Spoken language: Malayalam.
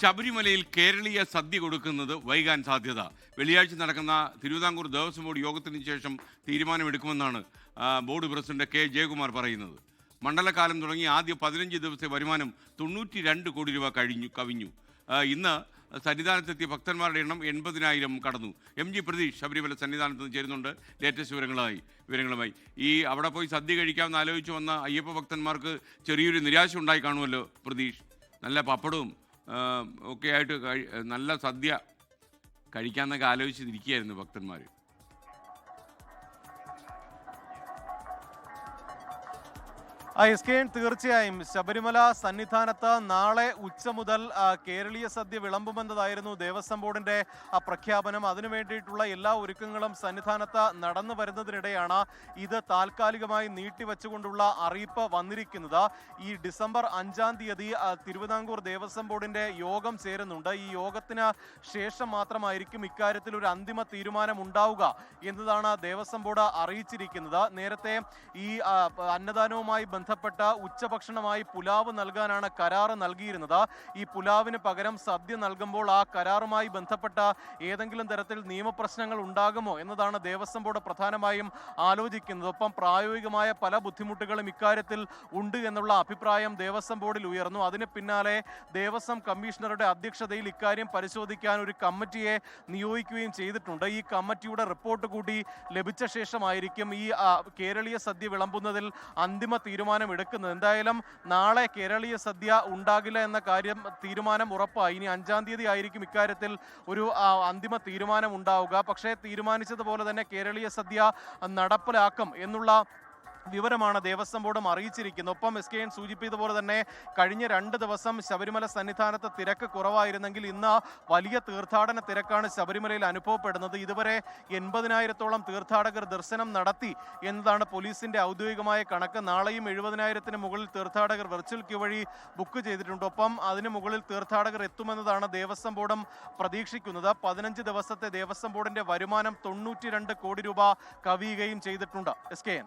ശബരിമലയിൽ കേരളീയ സദ്യ കൊടുക്കുന്നത് വൈകാൻ സാധ്യത. വെള്ളിയാഴ്ച നടക്കുന്ന തിരുവിതാംകൂർ ദേവസ്വം ബോർഡ് യോഗത്തിന് ശേഷം തീരുമാനമെടുക്കുമെന്നാണ് ബോർഡ് പ്രസിഡന്റ് കെ. ജയകുമാർ പറയുന്നത്. മണ്ഡലകാലം തുടങ്ങി ആദ്യ പതിനഞ്ച് ദിവസത്തെ വരുമാനം തൊണ്ണൂറ്റി രണ്ട് കോടി രൂപ കഴിഞ്ഞു കവിഞ്ഞു. ഇന്ന് സന്നിധാനത്തെത്തിയ ഭക്തന്മാരുടെ എണ്ണം എൺപതിനായിരം കടന്നു. എം ജി പ്രതീഷ് ശബരിമല സന്നിധാനത്ത് നിന്ന് ചേരുന്നുണ്ട്. ലേറ്റസ്റ്റ് വിവരങ്ങളായി വിവരങ്ങളുമായി. ഈ അവിടെ പോയി സദ്യ കഴിക്കാമെന്ന് ആലോചിച്ച് വന്ന അയ്യപ്പ ഭക്തന്മാർക്ക് ചെറിയൊരു നിരാശ ഉണ്ടായി കാണുമല്ലോ പ്രതീഷ്. നല്ല പപ്പടവും ആ, ഒക്കെ ആയിട്ട് കഴി നല്ല സദ്യ കഴിക്കാമെന്നൊക്കെ ആലോചിച്ചിരിക്കുകയായിരുന്നു ഭക്തന്മാർ എസ് കെ തീർച്ചയായും ശബരിമല സന്നിധാനത്ത് നാളെ ഉച്ച മുതൽ കേരളീയ സദ്യ വിളമ്പുമെന്നതായിരുന്നു ദേവസ്വം ബോർഡിന്റെ പ്രഖ്യാപനം. അതിനു വേണ്ടിയിട്ടുള്ള എല്ലാ ഒരുക്കങ്ങളും സന്നിധാനത്ത് നടന്നു വരുന്നതിനിടെയാണ് ഇത് താൽക്കാലികമായി നീട്ടിവെച്ചുകൊണ്ടുള്ള അറിയിപ്പ് വന്നിരിക്കുന്നത്. ഈ ഡിസംബർ അഞ്ചാം തീയതി തിരുവിതാംകൂർ ദേവസ്വം ബോർഡിന്റെ യോഗം ചേരുന്നുണ്ട്. ഈ യോഗത്തിന് ശേഷം മാത്രമായിരിക്കും ഇക്കാര്യത്തിൽ ഒരു അന്തിമ തീരുമാനം ഉണ്ടാവുക എന്നതാണ് ദേവസ്വം ബോർഡ് അറിയിച്ചിരിക്കുന്നത്. നേരത്തെ ഈ അന്നദാനവുമായി ബന്ധപ്പെട്ട ഉച്ചഭക്ഷണമായി പുലാവ് നൽകാനാണ് കരാർ നൽകിയിരുന്നത്. ഈ പുലാവിന് പകരം സദ്യ നൽകുമ്പോൾ ആ കരാറുമായി ബന്ധപ്പെട്ട ഏതെങ്കിലും തരത്തിൽ നിയമപ്രശ്നങ്ങൾ ഉണ്ടാകുമോ എന്നതാണ് ദേവസ്വം ബോർഡ് പ്രധാനമായും ആലോചിക്കുന്നത്. ഒപ്പം പ്രായോഗികമായ പല ബുദ്ധിമുട്ടുകളും ഇക്കാര്യത്തിൽ ഉണ്ട് എന്നുള്ള അഭിപ്രായം ദേവസ്വം ബോർഡിൽ ഉയർന്നു. അതിന് പിന്നാലെ ദേവസ്വം കമ്മീഷണറുടെ അധ്യക്ഷതയിൽ ഇക്കാര്യം പരിശോധിക്കാൻ ഒരു കമ്മിറ്റിയെ നിയോഗിക്കുകയും ചെയ്തിട്ടുണ്ട്. ഈ കമ്മിറ്റിയുടെ റിപ്പോർട്ട് കൂടി ലഭിച്ച ശേഷമായിരിക്കും ഈ കേരളീയ സദ്യ വിളമ്പുന്നതിൽ അന്തിമ തീരുമാനം എടുക്കുന്നത്? എന്തായാലും നാളെ കേരളീയ സദ്യ ഉണ്ടാകില്ല എന്ന കാര്യം തീരുമാനം ഉറപ്പായി. ഇനി അഞ്ചാം തീയതി ആയിരിക്കും ഇക്കാര്യത്തിൽ ഒരു അന്തിമ തീരുമാനം ഉണ്ടാവുക. പക്ഷേ തീരുമാനിച്ചതുപോലെ തന്നെ കേരളീയ സദ്യ നടപ്പിലാക്കും എന്നുള്ള വിവരമാണ് ദേവസ്വം ബോർഡും അറിയിച്ചിരിക്കുന്നത്. ഒപ്പം എസ് കെ എൻ സൂചിപ്പിച്ചതുപോലെ തന്നെ കഴിഞ്ഞ രണ്ട് ദിവസം ശബരിമല സന്നിധാനത്ത് തിരക്ക് കുറവായിരുന്നെങ്കിൽ ഇന്ന് വലിയ തീർത്ഥാടന തിരക്കാണ് ശബരിമലയിൽ അനുഭവപ്പെടുന്നത്. ഇതുവരെ എൺപതിനായിരത്തോളം തീർത്ഥാടകർ ദർശനം നടത്തി എന്നതാണ് പോലീസിന്റെ ഔദ്യോഗികമായ കണക്ക്. നാളെയും എഴുപതിനായിരത്തിന് മുകളിൽ തീർത്ഥാടകർ വെർച്വൽ ക്യൂ വഴി ബുക്ക് ചെയ്തിട്ടുണ്ട്. ഒപ്പം അതിന് മുകളിൽ തീർത്ഥാടകർ എത്തുമെന്നതാണ് ദേവസ്വം ബോർഡും പ്രതീക്ഷിക്കുന്നത്. പതിനഞ്ച് ദിവസത്തെ ദേവസ്വം ബോർഡിന്റെ വരുമാനം തൊണ്ണൂറ്റി രണ്ട് കോടി രൂപ കവിയുകയും ചെയ്തിട്ടുണ്ട്. S K N